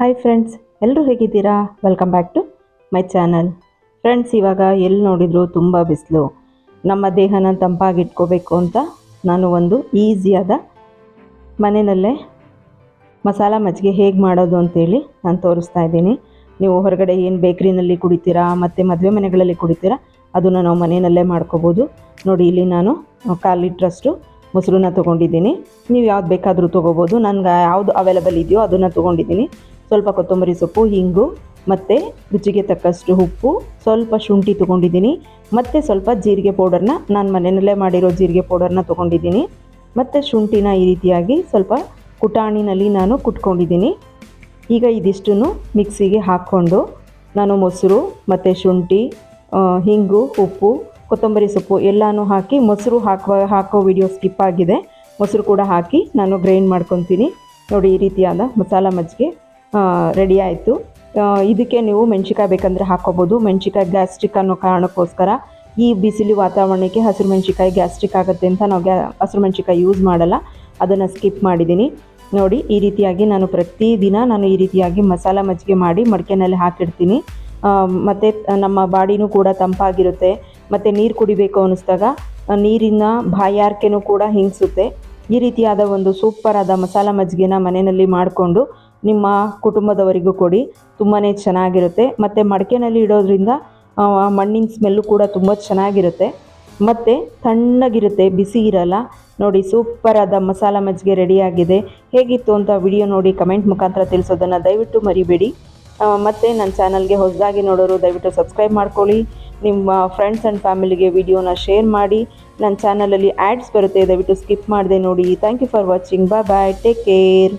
Hi friends ಎಲ್ಲರೂ ಹೇಗಿದ್ದೀರಾ? Welcome back to my channel friends ಇವಾಗ ಎಲ್ಲಿ ನೋಡಿದ್ರು ತುಂಬ ಬಿಸಿಲು. ನಮ್ಮ ದೇಹನ ತಂಪಾಗಿಟ್ಕೋಬೇಕು ಅಂತ ನಾನು ಒಂದು ಈಸಿಯಾದ ಮನೆಯಲ್ಲೇ ಮಸಾಲ ಮಜ್ಜಿಗೆ ಹೇಗೆ ಮಾಡೋದು ಅಂತೇಳಿ ನಾನು ತೋರಿಸ್ತಾ ಇದ್ದೀನಿ. ನೀವು ಹೊರಗಡೆ ಏನು ಬೇಕ್ರಿನಲ್ಲಿ ಕುಡಿತೀರಾ, ಮತ್ತು ಮದುವೆ ಮನೆಗಳಲ್ಲಿ ಕುಡಿತೀರಾ, ಅದನ್ನು ನಾವು ಮನೆಯಲ್ಲೇ ಮಾಡ್ಕೋಬೋದು. ನೋಡಿ, ಇಲ್ಲಿ ನಾನು ಕಾಲು ಲೀಟ್ರಷ್ಟು ಮೊಸರನ್ನ ತೊಗೊಂಡಿದ್ದೀನಿ. ನೀವು ಯಾವ್ದು ಬೇಕಾದರೂ ತೊಗೋಬೋದು. ನನಗೆ ಯಾವುದು ಅವೈಲಬಲ್ ಇದೆಯೋ ಅದನ್ನು ತೊಗೊಂಡಿದ್ದೀನಿ. ಸ್ವಲ್ಪ ಕೊತ್ತಂಬರಿ ಸೊಪ್ಪು, ಹಿಂಗು, ಮತ್ತು ರುಚಿಗೆ ತಕ್ಕಷ್ಟು ಉಪ್ಪು, ಸ್ವಲ್ಪ ಶುಂಠಿ ತೊಗೊಂಡಿದ್ದೀನಿ. ಮತ್ತು ಸ್ವಲ್ಪ ಜೀರಿಗೆ ಪೌಡರ್ನ ನಾನು ಮನೆಯಲ್ಲೇ ಮಾಡಿರೋ ಜೀರಿಗೆ ಪೌಡರ್ನ ತೊಗೊಂಡಿದ್ದೀನಿ. ಮತ್ತು ಶುಂಠಿನ ಈ ರೀತಿಯಾಗಿ ಸ್ವಲ್ಪ ಕುಟಾಣಿನಲ್ಲಿ ನಾನು ಕುಟ್ಕೊಂಡಿದ್ದೀನಿ. ಈಗ ಇದಿಷ್ಟನ್ನು ಮಿಕ್ಸಿಗೆ ಹಾಕ್ಕೊಂಡು ನಾನು ಮೊಸರು, ಮತ್ತು ಶುಂಠಿ ಹಿಂಗು, ಉಪ್ಪು, ಕೊತ್ತಂಬರಿ ಸೊಪ್ಪು ಎಲ್ಲನೂ ಹಾಕಿ ಮೊಸರು ಹಾಕುವ ಹಾಕೋ ವಿಡಿಯೋ ಸ್ಕಿಪ್ ಮೊಸರು ಕೂಡ ಹಾಕಿ ನಾನು ಗ್ರೈಂಡ್ ಮಾಡ್ಕೊತೀನಿ. ನೋಡಿ ಈ ರೀತಿಯಾದ ಮಸಾಲ ಮಜ್ಜಿಗೆ ರೆಡಿ ಆಯಿತು. ಇದಕ್ಕೆ ನೀವು ಮೆಣ್ಸಿಕಾಯಿ ಬೇಕಂದರೆ ಹಾಕ್ಕೋಬೋದು. ಮೆಣ್ಸಿಕಾಯಿ ಗ್ಯಾಸ್ಟ್ರಿಕ್ ಅನ್ನೋ ಕಾರಣಕ್ಕೋಸ್ಕರ ಈ ಬಿಸಿಲು ವಾತಾವರಣಕ್ಕೆ ಹಸಿರು ಮೆಣಸಿಕಾಯಿ ಗ್ಯಾಸ್ಟ್ರಿಕ್ ಆಗುತ್ತೆ ಅಂತ ನಾವು ಗ್ಯಾ, ಹಸಿರು ಮೆಣ್ಸಿಕಾಯಿ ಯೂಸ್ ಮಾಡಲ್ಲ. ಅದನ್ನು ಸ್ಕಿಪ್ ಮಾಡಿದ್ದೀನಿ. ನೋಡಿ, ಈ ರೀತಿಯಾಗಿ ನಾನು ಪ್ರತಿದಿನ ನಾನು ಈ ರೀತಿಯಾಗಿ ಮಸಾಲ ಮಜ್ಜಿಗೆ ಮಾಡಿ ಮಡಿಕೆನಲ್ಲಿ ಹಾಕಿಡ್ತೀನಿ. ಮತ್ತು ನಮ್ಮ ಬಾಡಿನೂ ಕೂಡ ತಂಪಾಗಿರುತ್ತೆ. ಮತ್ತು ನೀರು ಕುಡಿಬೇಕು ಅನ್ನಿಸ್ದಾಗ ನೀರಿನ ಬಾಯಾರಿಕೆನೂ ಕೂಡ ಹಿಂಗಿಸುತ್ತೆ. ಈ ರೀತಿಯಾದ ಒಂದು ಸೂಪರ್ ಆದ ಮಸಾಲ ಮಜ್ಜಿಗೆನ ಮನೆಯಲ್ಲಿ ಮಾಡಿಕೊಂಡು ನಿಮ್ಮ ಕುಟುಂಬದವರಿಗೂ ಕೊಡಿ. ತುಂಬಾ ಚೆನ್ನಾಗಿರುತ್ತೆ. ಮತ್ತು ಮಡಕೆನಲ್ಲಿ ಇಡೋದ್ರಿಂದ ಮಣ್ಣಿನ ಸ್ಮೆಲ್ಲು ಕೂಡ ತುಂಬ ಚೆನ್ನಾಗಿರುತ್ತೆ. ಮತ್ತು ತಣ್ಣಗಿರುತ್ತೆ, ಬಿಸಿ ಇರಲ್ಲ. ನೋಡಿ ಸೂಪರ್ ಆದ ಮಸಾಲ ಮಜ್ಜಿಗೆ ರೆಡಿಯಾಗಿದೆ. ಹೇಗಿತ್ತು ಅಂತ ವಿಡಿಯೋ ನೋಡಿ ಕಮೆಂಟ್ ಮುಖಾಂತರ ತಿಳಿಸೋದನ್ನು ದಯವಿಟ್ಟು ಮರಿಬೇಡಿ. ಮತ್ತು ನನ್ನ ಚಾನಲ್ಗೆ ಹೊಸದಾಗಿ ನೋಡೋರು ದಯವಿಟ್ಟು ಸಬ್ಸ್ಕ್ರೈಬ್ ಮಾಡ್ಕೊಳ್ಳಿ. ನಿಮ್ಮ ಫ್ರೆಂಡ್ಸ್ ಆ್ಯಂಡ್ ಫ್ಯಾಮಿಲಿಗೆ ವಿಡಿಯೋನ ಶೇರ್ ಮಾಡಿ. ನನ್ನ ಚಾನಲಲ್ಲಿ ಆ್ಯಡ್ಸ್ ಬರುತ್ತೆ, ದಯವಿಟ್ಟು ಸ್ಕಿಪ್ ಮಾಡದೆ ನೋಡಿ. Thank you for watching bye bye take care